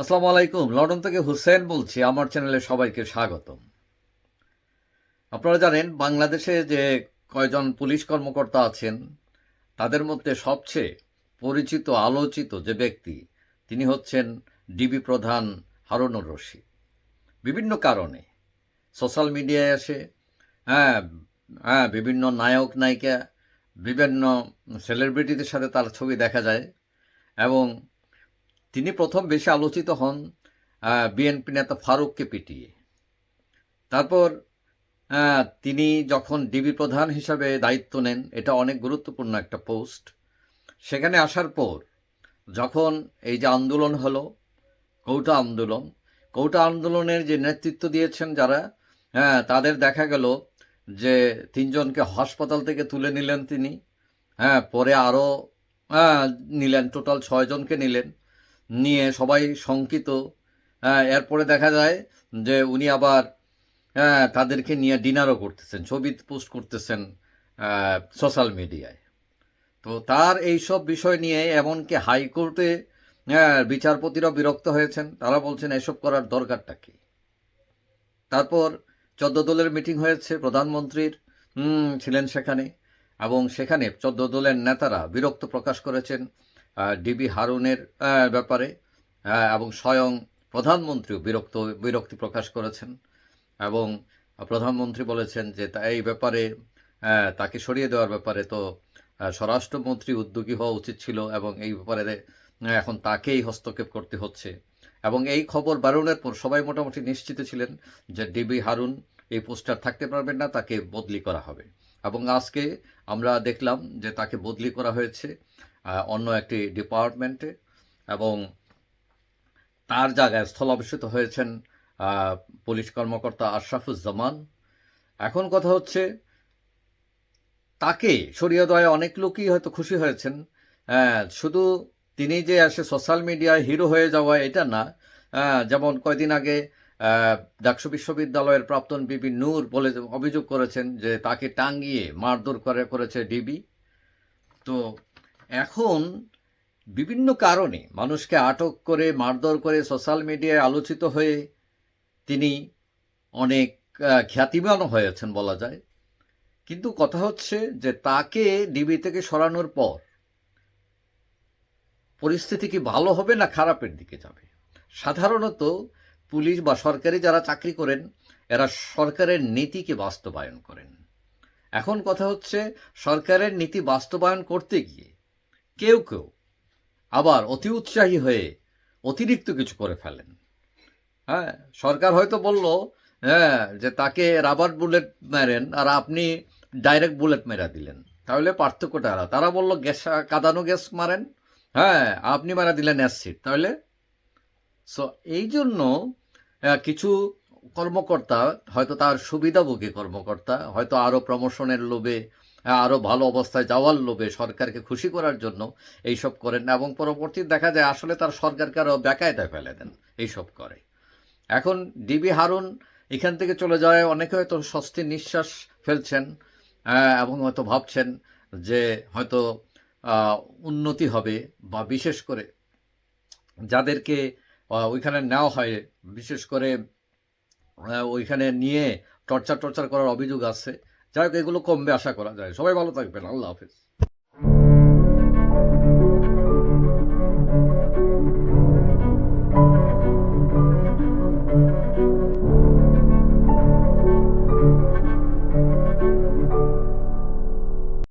আসসালামু আলাইকুম। লন্ডন থেকে হুসেন বলছি। আমার চ্যানেলে সবাইকে স্বাগতম। আপনারা জানেন, বাংলাদেশে যে কয়জন পুলিশ কর্মকর্তা আছেন, তাদের মধ্যে সবচেয়ে পরিচিত, আলোচিত যে ব্যক্তি, তিনি হচ্ছেন ডিবি প্রধান হারুনুর রশিদ। বিভিন্ন কারণে। সোশ্যাল মিডিয়ায় আসে হ্যাঁ হ্যাঁ বিভিন্ন নায়ক, নায়িকা, বিভিন্ন সেলিব্রিটিদের সাথে তার ছবি দেখা যায়, এবং তিনি প্রথম বেশি আলোচিত হন বিএনপি নেতা ফারুককে পিটিয়ে। তারপর তিনি যখন ডিবি প্রধান হিসাবে দায়িত্ব নেন, এটা অনেক গুরুত্বপূর্ণ একটা পোস্ট, সেখানে আসার পর যখন এই যে আন্দোলন হলো, কৌটা আন্দোলন, কৌটা আন্দোলনের যে নেতৃত্ব দিয়েছেন যারা হ্যাঁ তাদের দেখা গেল যে তিনজনকে হাসপাতাল থেকে তুলে নিলেন তিনি হ্যাঁ পরে আরও নিলেন, টোটাল ছয়জনকে নিলেন। নিয়ে সবাই শঙ্কিত। হ্যাঁ, এরপরে দেখা যায় যে উনি আবার হ্যাঁ, তাদেরকে নিয়ে ডিনারও করতেছেন ছবি পোস্ট করতেছেন সোশ্যাল মিডিয়ায়। তো তার এই সব বিষয় নিয়ে এমনকি হাইকোর্টে হ্যাঁ, বিচারপতিরা বিরক্ত হয়েছেন। তারা বলছেন এসব করার দরকারটা কি? তারপর চোদ্দ দলের মিটিং হয়েছে প্রধানমন্ত্রীর ছিলেন সেখানে। এবং সেখানে চোদ্দ দলের নেতারা বিরক্ত প্রকাশ করেছেন। ডিবি হারুনের ব্যাপারে এবং স্বয়ং প্রধানমন্ত্রীও বিরক্ত, বিরক্তি প্রকাশ করেছেন। এবং প্রধানমন্ত্রী বলেছেন যে তা, এই ব্যাপারে তাকে সরিয়ে দেওয়ার ব্যাপারে তো স্বরাষ্ট্রমন্ত্রী উদ্যোগী হওয়া উচিত ছিল এবং এই ব্যাপারে এখন তাকেই হস্তক্ষেপ করতে হচ্ছে। এবং এই খবর বারণের পর সবাই মোটামুটি নিশ্চিত ছিলেন যে ডিবি হারুন এই পোস্টার থাকতে পারবেন না, তাকে বদলি করা হবে। এবং আজকে আমরা দেখলাম যে তাকে বদলি করা হয়েছে। অন্য একটি ডিপার্টমেন্টে এবং তার জায়গায় স্থলাভিষিত হয়েছেন পুলিশ কর্মকর্তা আশরাফুজ্জামান। এখন কথা হচ্ছে, তাকে সরিয়ে দেওয়ায় অনেক লোকই হয়তো খুশি হয়েছেন। শুধু তিনি যে আসে সোশ্যাল মিডিয়ায় হিরো হয়ে যাওয়া এটা না। যেমন কয়দিন আগে ডাকসু বিশ্ববিদ্যালয়ের প্রাক্তন বিবি নূর বলে অভিযোগ করেছেন যে তাকে টাঙ্গিয়ে মারধর করে করেছে ডিবি। তো এখন বিভিন্ন কারণে মানুষকে আটক করে, মারধর করে সোশ্যাল মিডিয়ায় আলোচিত হয়ে তিনি অনেক খ্যাতিমান হয়েছেন বলা যায়। কিন্তু কথা হচ্ছে যে তাকে ডিবি থেকে সরানোর পর পরিস্থিতি কি ভালো হবে না খারাপের দিকে যাবে? সাধারণত পুলিশ বা সরকারি যারা চাকরি করেন, এরা সরকারের নীতিকে বাস্তবায়ন করেন। এখন কথা হচ্ছে সরকারের নীতি বাস্তবায়ন করতে গিয়ে কেউ কেউ আবার অতি উৎসাহী হয়ে অতিরিক্ত কিছু করে ফেলেন। হ্যাঁ সরকার হয়তো বলল হ্যাঁ যে তাকে রাবার বুলেট মেরেন আর আপনি ডাইরেক্ট বুলেট মেরা দিলেন। তাহলে পার্থক্যটা আলাদা। তারা বলল, গ্যাস, কাদানো গ্যাস মারেন। হ্যাঁ আপনি মারা দিলেন অ্যাসিড তাহলে? সো এই জন্য কিছু কর্মকর্তা, হয়তো তার সুবিধাভোগী কর্মকর্তা, হয়তো আরও প্রমোশনের লোভে আরও ভালো অবস্থায় যাওয়ার লোভে সরকারকে খুশি করার জন্য এইসব করেন না এবং পরবর্তী দেখা যায় আসলে তার সরকারকে আরও বেকায়দায় ফেলে দেন এইসব করে। এখন ডিবি হারুন এখান থেকে চলে যাওয়ায় অনেকে হয়তো স্বস্তির নিঃশ্বাস ফেলছেন আহ, এবং হয়তো ভাবছেন যে হয়তো উন্নতি হবে বা বিশেষ করে যাদেরকে ওইখানে নেওয়া হয় বিশেষ করে ওইখানে নিয়ে টর্চার টর্চার করার অভিযোগ আছে। যাই হোক এগুলো কমবে আশা করা যায়। সবাই ভালো থাকবেন আল্লাহ হাফিজ।